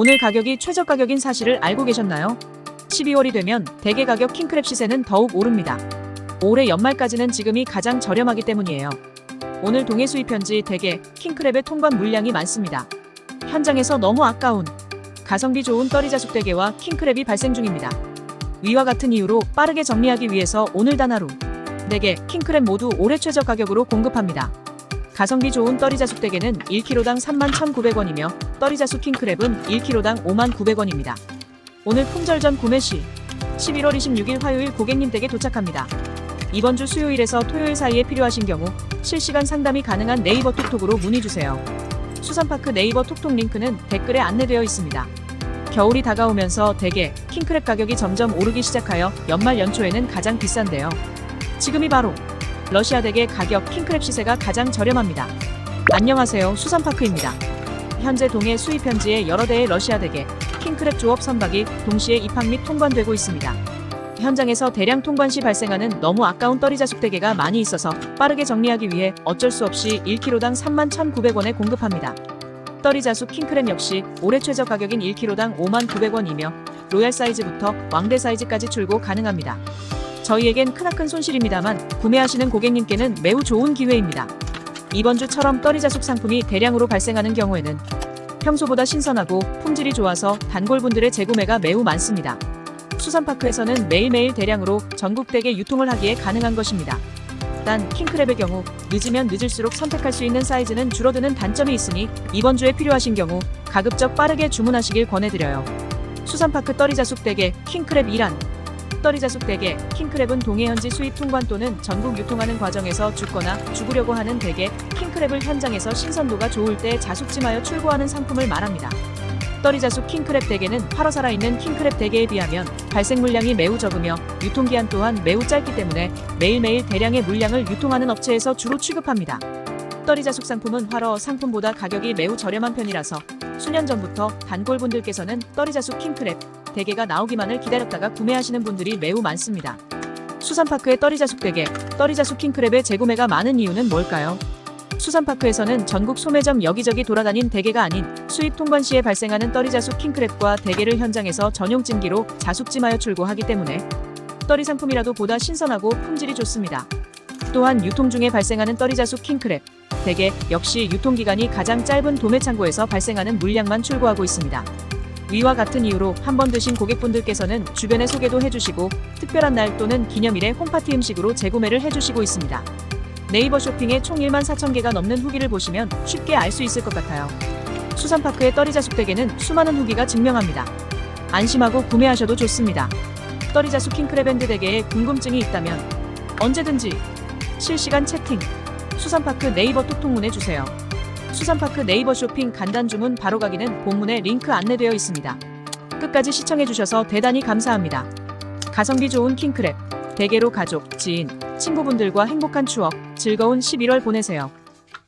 오늘 가격이 최저 가격인 사실을 알고 계셨나요? 12월이 되면 대게 가격 킹크랩 시세는 더욱 오릅니다. 올해 연말까지는 지금이 가장 저렴하기 때문이에요. 오늘 동해 수입 현지 대게 킹크랩의 통관 물량이 많습니다. 현장에서 너무 아까운 가성비 좋은 떨이자숙 대게와 킹크랩이 발생 중입니다. 위와 같은 이유로 빠르게 정리하기 위해서 오늘 단 하루 대게 킹크랩 모두 올해 최저 가격으로 공급합니다. 가성비 좋은 떨이자숙 대게는 1kg당 31,900원이며 떨이자숙 킹크랩은 1kg당 59,900원입니다. 오늘 품절 전 구매 시 11월 26일 화요일 고객님 댁에 도착합니다. 이번 주 수요일에서 토요일 사이에 필요하신 경우 실시간 상담이 가능한 네이버 톡톡으로 문의 주세요. 수산파크 네이버 톡톡 링크는 댓글에 안내되어 있습니다. 겨울이 다가오면서 대게, 킹크랩 가격이 점점 오르기 시작하여 연말 연초에는 가장 비싼데요. 지금이 바로 러시아 대게 가격 킹크랩 시세가 가장 저렴합니다. 안녕하세요. 수산파크입니다. 현재 동해 수입 현지에 여러 대의 러시아 대게, 킹크랩 조업 선박이 동시에 입항 및 통관되고 있습니다. 현장에서 대량 통관 시 발생하는 너무 아까운 떨이자숙 대게가 많이 있어서 빠르게 정리하기 위해 어쩔 수 없이 1kg당 31,900원에 공급합니다. 떨이자숙 킹크랩 역시 올해 최저 가격인 1kg당 59,900원이며 로얄 사이즈부터 왕대 사이즈까지 출고 가능합니다. 저희에겐 크나큰 손실입니다만 구매하시는 고객님께는 매우 좋은 기회입니다. 이번 주처럼 떨이자숙 상품이 대량으로 발생하는 경우에는 평소보다 신선하고 품질이 좋아서 단골분들의 재구매가 매우 많습니다. 수산파크에서는 매일매일 대량으로 전국 대게 유통을 하기에 가능한 것입니다. 단 킹크랩의 경우 늦으면 늦을수록 선택할 수 있는 사이즈는 줄어드는 단점이 있으니 이번 주에 필요하신 경우 가급적 빠르게 주문하시길 권해드려요. 수산파크 떨이자숙 대게 킹크랩 이란 떨이자숙 대게 킹크랩은 동해 현지 수입 통관 또는 전국 유통하는 과정에서 죽거나 죽으려고 하는 대게 킹크랩을 현장에서 신선도가 좋을 때 자숙찜하여 출고하는 상품을 말합니다. 떨이자숙 킹크랩 대게는 활어 살아있는 킹크랩 대게에 비하면 발생 물량이 매우 적으며 유통기한 또한 매우 짧기 때문에 매일매일 대량의 물량을 유통하는 업체에서 주로 취급합니다. 떨이자숙 상품은 활어 상품보다 가격이 매우 저렴한 편이라서 수년 전부터 단골분들께서는 떨이자숙 킹크랩 대게가 나오기만을 기다렸다가 구매하시는 분들이 매우 많습니다. 수산파크의 떨이자숙 대게, 떨이자숙 킹크랩의 재구매가 많은 이유는 뭘까요? 수산파크에서는 전국 소매점 여기저기 돌아다닌 대게가 아닌 수입 통관 시에 발생하는 떨이자숙 킹크랩과 대게를 현장에서 전용 찜기로 자숙찜하여 출고하기 때문에 떨이 상품이라도 보다 신선하고 품질이 좋습니다. 또한 유통 중에 발생하는 떨이자숙 킹크랩, 대게 역시 유통기간이 가장 짧은 도매 창고에서 발생하는 물량만 출고하고 있습니다. 위와 같은 이유로 한 번 드신 고객분들께서는 주변에 소개도 해주시고 특별한 날 또는 기념일에 홈파티 음식으로 재구매를 해주시고 있습니다. 네이버 쇼핑에 총 1만 4천 개가 넘는 후기를 보시면 쉽게 알 수 있을 것 같아요. 수산파크의 떨이자숙 대게는 수많은 후기가 증명합니다. 안심하고 구매하셔도 좋습니다. 떨이자숙 킹크랩밴드 대게에 궁금증이 있다면 언제든지 실시간 채팅 수산파크 네이버 톡톡문에 주세요. 수산파크 네이버 쇼핑 간단 주문 바로 가기는 본문에 링크 안내되어 있습니다. 끝까지 시청해주셔서 대단히 감사합니다. 가성비 좋은 킹크랩, 대게로 가족, 지인, 친구분들과 행복한 추억, 즐거운 11월 보내세요.